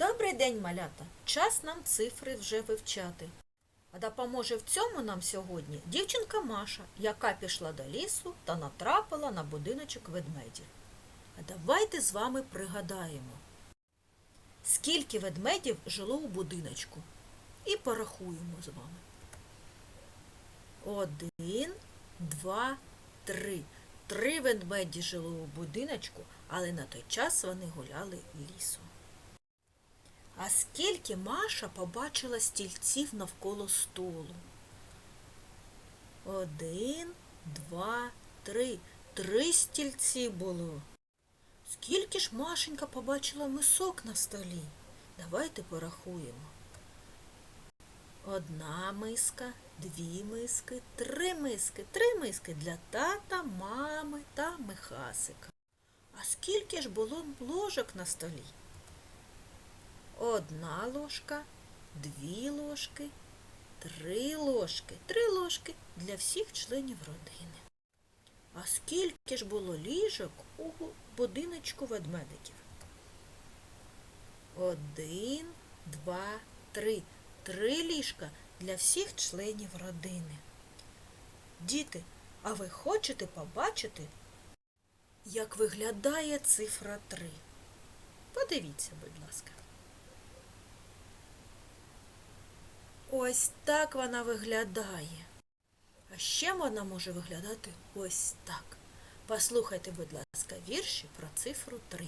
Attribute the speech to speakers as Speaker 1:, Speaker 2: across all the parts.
Speaker 1: Добрий день, малята! Час нам цифри вже вивчати. А допоможе в цьому нам сьогодні дівчинка Маша, яка пішла до лісу та натрапила на будиночок ведмедів. А давайте з вами пригадаємо, скільки ведмедів жило у будиночку. І порахуємо з вами. Один, два, три. Три ведмеді жили у будиночку, але на той час вони гуляли лісом. А скільки Маша побачила стільців навколо столу? Один, два, три. Три стільці було. Скільки ж Машенька побачила мисок на столі? Давайте порахуємо. Одна миска, дві миски, три миски, три миски для тата, мами та Михасика. А скільки ж було ложок на столі? Одна ложка, дві ложки, три ложки, три ложки для всіх членів родини. А скільки ж було ліжок у будиночку ведмедиків? Один, два, три. Три ліжка для всіх членів родини. Діти, а ви хочете побачити, як виглядає цифра 3? Подивіться, будь ласка. Ось так вона виглядає. А ще вона може виглядати ось так. Послухайте, будь ласка, вірші про цифру 3.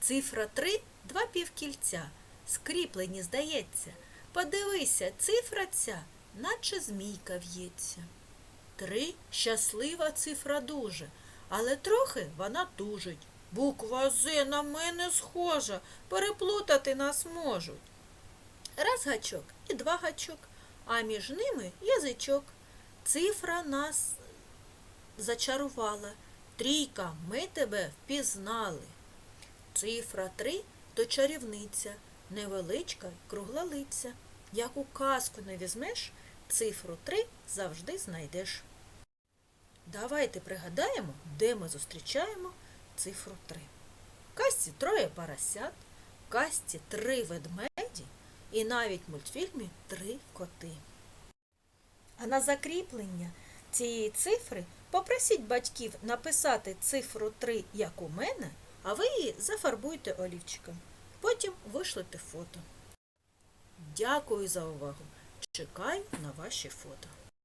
Speaker 1: Цифра 3 – два півкільця. Скріплені, здається. Подивися, цифра ця, наче змійка в'ється. Три щаслива цифра дуже, але трохи вона тужить. Буква З на мене схожа, переплутати нас можуть. Раз гачок і два гачок, а між ними язичок. Цифра нас зачарувала. Трійка, ми тебе впізнали. Цифра три то чарівниця, невеличка й круглолиця. Як у казку не візьмеш, цифру три завжди знайдеш. Давайте пригадаємо, де ми зустрічаємо цифру 3. В казці троє поросят, в казці три ведмеді і навіть в мультфільмі три коти. А на закріплення цієї цифри попросіть батьків написати цифру 3, як у мене, а ви її зафарбуйте олівчиком. Потім вишлете фото. Дякую за увагу. Чекаю на ваші фото.